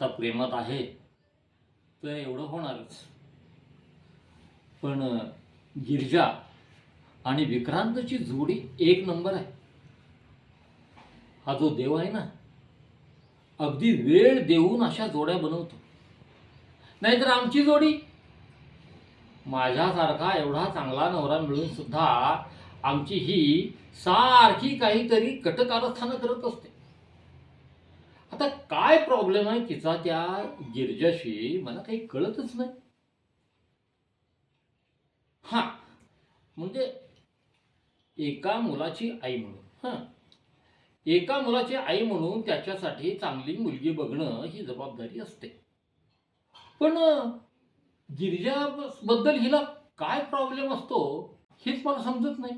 आता प्रेमात आहे तर एवढं होणारच. पण गिरजा आणि विक्रांतची जोडी एक नंबर आहे. हा जो देव आहे ना अगदी वेळ देऊन अशा जोड्या बनवतो. नाहीतर आमची जोडी माझ्यासारखा एवढा चांगला नवरा मिळून सुद्धा आमची ही सारखी काहीतरी कटकारस्थानं करत असते. आता काय प्रॉब्लेम आहे तिचा त्या गिरजाशी? मला काही कळतच नाही. हा. म्हणजे एका मुलाची आई म्हणून. हां. एका मुलाची आई म्हणून त्याच्यासाठी चांगली मुलगी बघणं ही जबाबदारी असते. पण गिरिजा बद्दल हिला काय प्रॉब्लेम असतो हेच मला समजत नाही.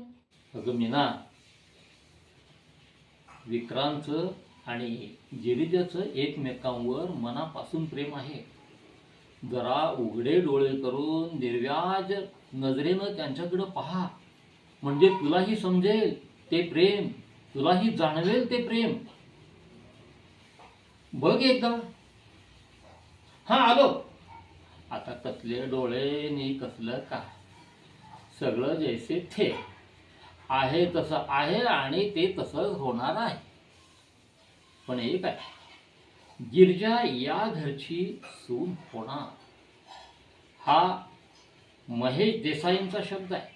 अगं मीना विक्रांतचं आणि जिरिजाचं एकमेकांवर मनापासून प्रेम आहे. जरा उघडे डोळे करून निर्व्याज नजरेनं त्यांच्याकडं पहा. म्हणजे तुलाही समजेल ते प्रेम तुलाही जाणवेल ते प्रेम. बघ एकदा. हा आलो. आता कसले डोळे नी कसलं का? सगळं जैसे थे. आहे तसं आहे आणि ते तसंच होणार आहे. पण एक आहे गिरजा या घरची सून होणार. हा महेश देसाईंचा शब्द आहे.